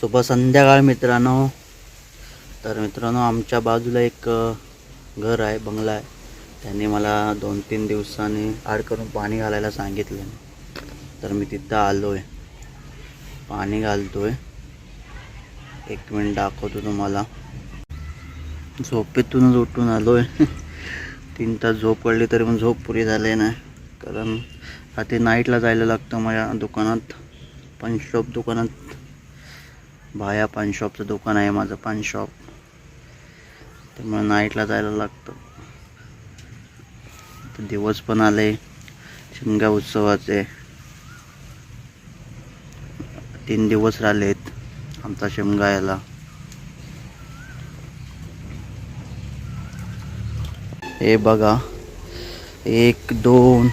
शुभ संध्याकाळ मित्रांनो. तर मित्रांनो आमच्या बाजूला एक घर आहे बंगला आहे. त्यांनी मला दोन तीन दिवसांनी आड करून पाणी घालायला सांगितलं. तर मी तिथं आलो आहे पाणी घालतो आहे एक मिनिट दाखवतो तुम्हाला. झोपेतूनच उठून आलो आहे तीन तास झोप पडली तरी पण झोप पुरी झाली नाही. कारण रात्री नाईटला जायला लागतं माझ्या दुकानात. पण शॉप दुकानात. भाया पान शॉपचं दुकान आहे माझं पान शॉप त्यामुळे नाईटला जायला लागतं. दिवस पण आले शिमगा उत्सवाचे तीन दिवस राहिलेत आमचा शिमगा याला हे बघा एक दोन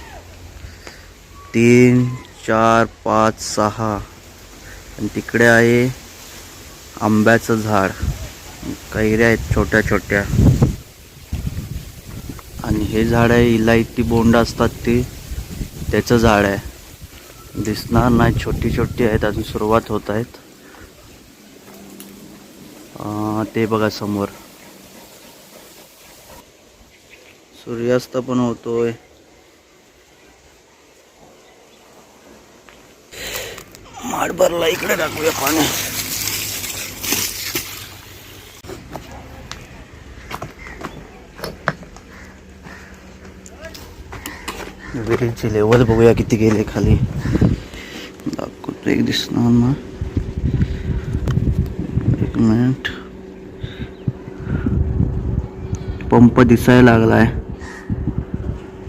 तीन चार पाच सहा. आणि तिकडे आहे आंब्याचं झाड. कैऱ्या आहेत छोट्या छोट्या. आणि हे झाड आहे इलायती बोंड असतात ती. त्याचं झाड आहे. दिसणार नाही छोटी छोटी आहेत अजून सुरुवात होत आहेत. ते बघा समोर. सूर्यास्त पण होतोय. माडबरला इकडे टाकूया पाणी. विहिरीची लेवल बघूया किती गेले खाली. दाखवतो एक दिसणार ना एक मिनिट पंप दिसायला लागलाय.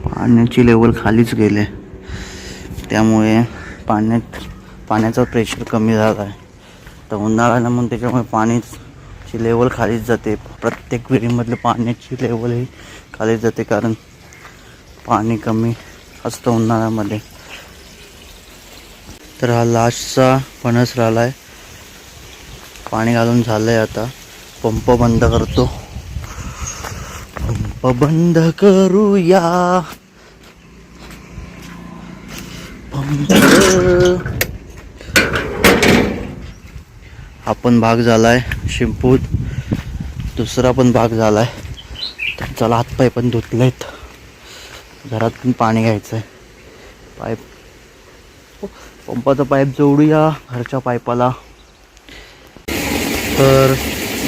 पाण्याची लेवल खालीच गेले. त्यामुळे पाण्यात पाण्याचा प्रेशर कमी झाला आहे तर उन्हाळ्याला मग त्याच्यामुळे पाणीची लेवल खालीच जाते. प्रत्येक विहिरीमधलं पाण्याची लेवल ही खालीच जाते कारण पाणी कमी. असतं उन्हाळ्यामध्ये. तर हा लास्टचा फणस राहिला आहे पाणी घालून झालं आहे आता. पंप बंद करतो. पंप बंद करूया. पंप. हा पण भाग झालाय शिंपूत दुसरा पण भाग झालाय. त्यांचा हातपाय पण धुतलेत. घरातून पाणी घ्यायचं आहे पाईप. पंपाचा पाईप जोडूया घरच्या पाईपाला. तर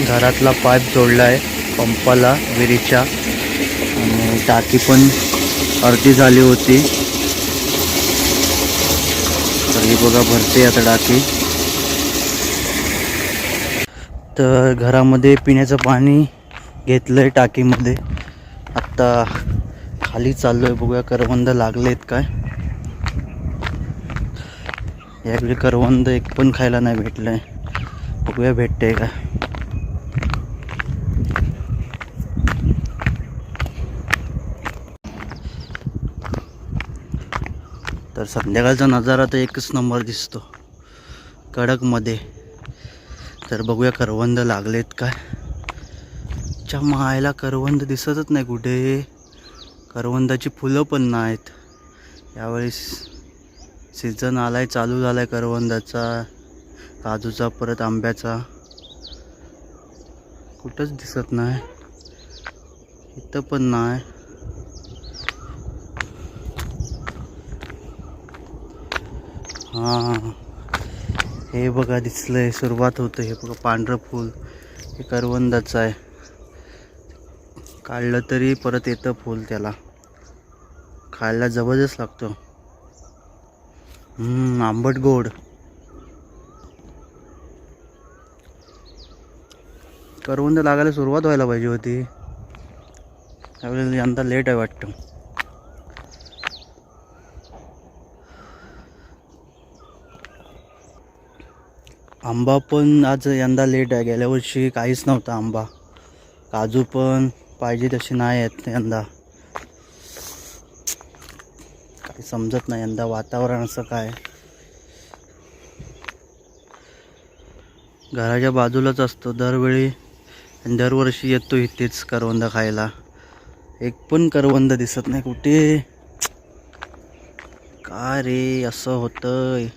घरातला पाईप जोडला आहे पंपाला विहिरीच्या. आणि टाकी पण अर्धी झाली होती. तर ही बघा भरते आता टाकी. तर घरामध्ये पिण्याचं पाणी घेतलं आहे टाकीमध्ये. आत्ता खाली चाललोय आहे बघूया करवंद लागलेत काय. यावेळी करवंद एक पण खायला नाही भेटलं बघूया भेटते का. तर संध्याकाळचा नजारा तर एकच नंबर दिसतो. कडकमध्ये. तर बघूया करवंद लागलेत काय. च्या मायला करवंद दिसतच नाही कुठे. करवंदाची फुलं पण नाहीत. यावेळेस सीझन आहे चालू झाला आहे करवंदाचा काजूचा परत आंब्याचा. कुठंच दिसत नाही. इथं पण नाही. हां. हे बघा दिसलं आहे सुरुवात होतं. हे बघा पांढरं फूल. हे करवंदाचं आहे. काढलं तरी परत येतं फूल त्याला. खायला जबरदस्त लागतो. आंबट गोड. करवंद लागायला सुरुवात व्हायला पाहिजे होती. त्यावेळेला यंदा लेट आहे वाटतं. आंबा पण आज यंदा लेट आहे. गेल्या वर्षी काहीच नव्हता आंबा. काजू पण. पाहिजे तशी नाही आहेत यंदा. काही समजत नाही यंदा वातावरण असं काय. घराच्या बाजूलाच असतो. दरवेळी आणि दरवर्षी येतो इथेच करवंद खायला. एक पण करवंद दिसत नाही कुठे. का रे असं होतंय.